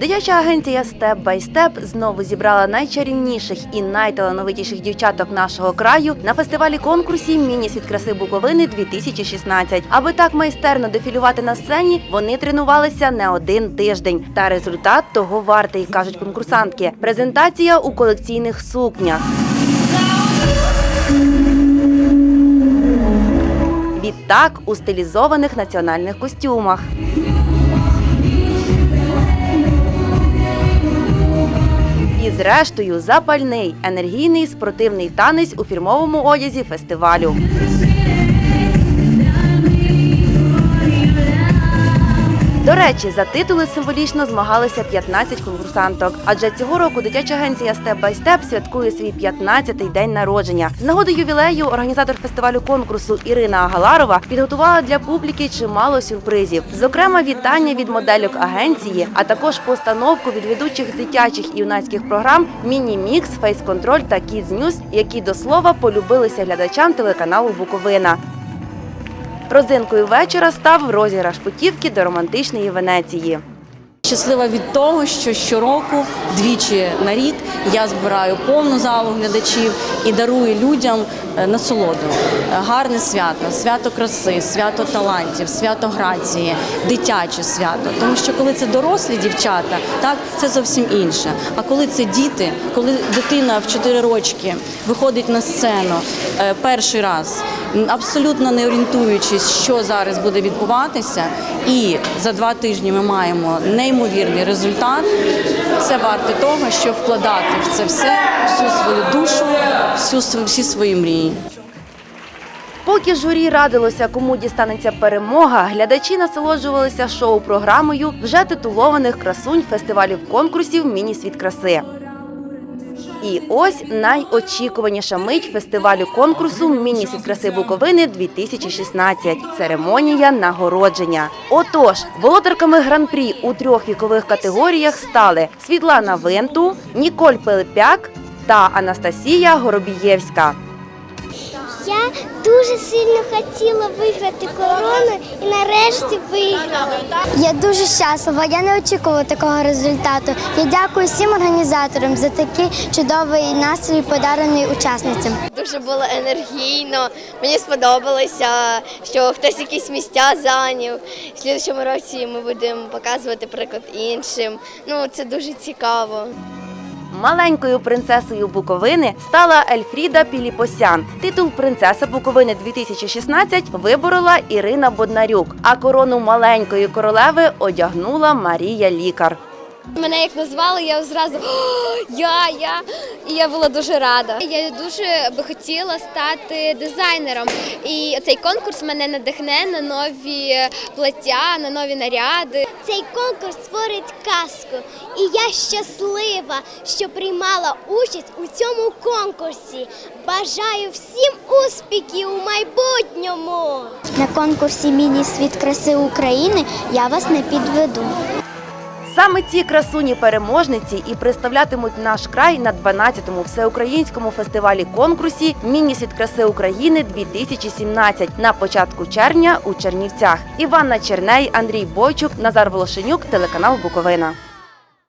Дитяча агенція Степ бай Степ знову зібрала найчарівніших і найталановитіших дівчаток нашого краю на фестивалі конкурсі Міні світ краси Буковини 2016. Аби так майстерно дефілювати на сцені, вони тренувалися не один тиждень. Та результат того вартий, кажуть конкурсантки. Презентація у колекційних сукнях. Відтак у стилізованих національних костюмах. Зрештою запальний енергійний спортивний танець у фірмовому одязі фестивалю. До речі, за титули символічно змагалися 15 конкурсанток. Адже цього року дитяча агенція Степ бай Степ святкує свій 15-й день народження. З нагоди ювілею організатор фестивалю конкурсу Ірина Агаларова підготувала для публіки чимало сюрпризів. Зокрема, вітання від модельок агенції, а також постановку від ведучих дитячих і юнацьких програм Міні-мікс, фейс-контроль та Kids News, які до слова полюбилися глядачам телеканалу Буковина. Розинкою вечора став розіграш путівки до романтичної Венеції. Щаслива від того, що щороку двічі на рік я збираю повну залу глядачів і дарую людям е, насолоду. Е, Гарне свято, свято краси, свято талантів, свято грації, дитяче свято. Тому що коли це дорослі дівчата, так це зовсім інше. А коли це діти, коли дитина в 4 рочки виходить на сцену е, перший раз, абсолютно не орієнтуючись, що зараз буде відбуватися, і за два тижні ми маємо неймовірний результат. Це варте того, щоб вкладати в це все всю свою душу, всю всі свої мрії. Поки журі радилося, кому дістанеться перемога, глядачі насолоджувалися шоу-програмою вже титулованих красунь фестивалів конкурсів Міні-світ краси. І ось найочікуваніша мить фестивалю конкурсу Міні-світ краси Буковини 2016 – церемонія нагородження. Отож, володарками гран-прі у трьох вікових категоріях стали Світлана Винту, Ніколь Пилипяк та Анастасія Горобієвська. Я дуже сильно хотіла виграти корону і нарешті виграла. Я дуже щаслива. Я не очікувала такого результату. Я дякую всім організаторам за такий чудовий настрій, подарений учасницям. Дуже було енергійно. Мені сподобалося, що хтось якісь місця зайняв. В слідчому році ми будемо показувати приклад іншим. Ну це дуже цікаво. Маленькою принцесою Буковини стала Ельфріда Піліпосян. Титул принцеса Буковини 2016 виборола Ірина Боднарюк, а корону маленької королеви одягнула Марія Лікар. Мене як назвали, я зразу «О, я, я. І я була дуже рада. Я дуже би хотіла стати дизайнером. І цей конкурс мене надихне на нові плаття, на нові наряди. Цей конкурс створить казку. І я щаслива, що приймала участь у цьому конкурсі. Бажаю всім успіхів у майбутньому! На конкурсі Міні світ краси України я вас не підведу. Саме ці красуні переможниці і представлятимуть наш край на 12-му всеукраїнському фестивалі конкурсі Міні-світ краси України 2017 на початку червня у Чернівцях. Іванна Черней, Андрій Бойчук, Назар Волошенюк, телеканал Буковина.